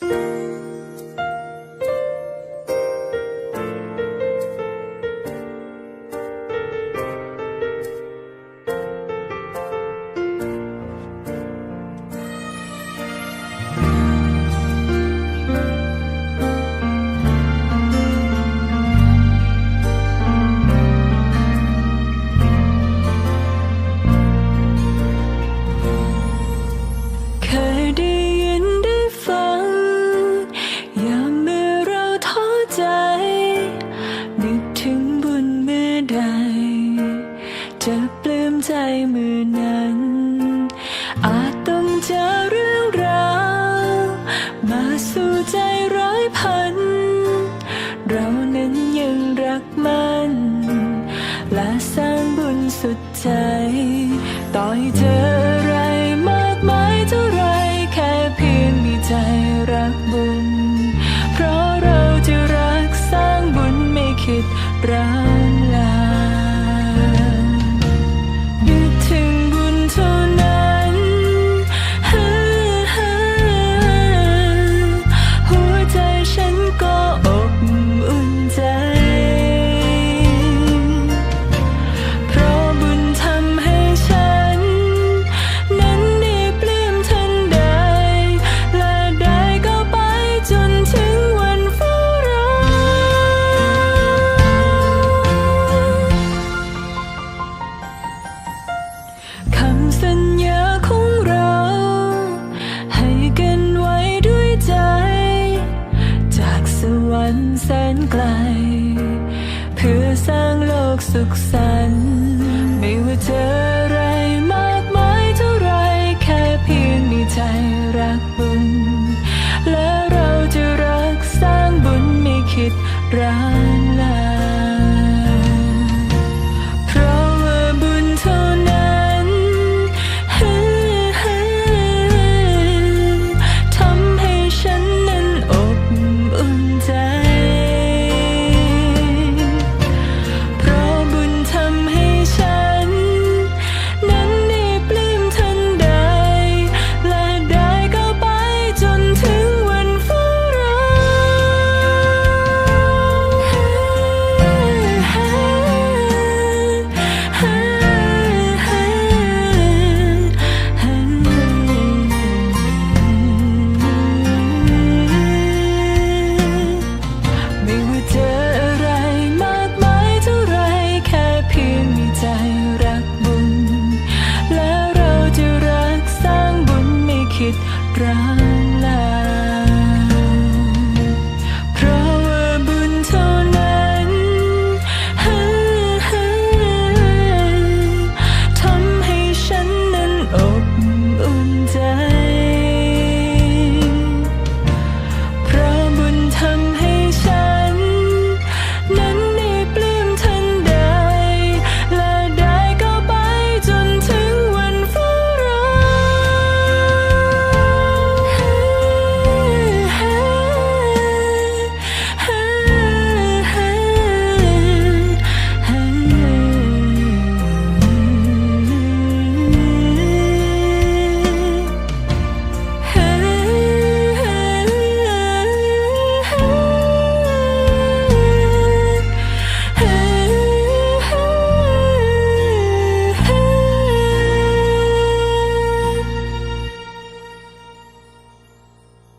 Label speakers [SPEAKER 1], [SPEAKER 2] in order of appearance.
[SPEAKER 1] เค จะปลื้มใจมือนั้น อาจต้องเจอเรื่องราวมาสู่ใจร้อยพัน เรานั้นยังรักมัน และสร้างบุญสุดใจ ต่อยเจอ สุขสันต์ไม่ว่าเจออะไรมากมายเท่าไรแค่เพียงมีใจรักบุญ และเราจะรักสร้างบุญไม่คิดร้าย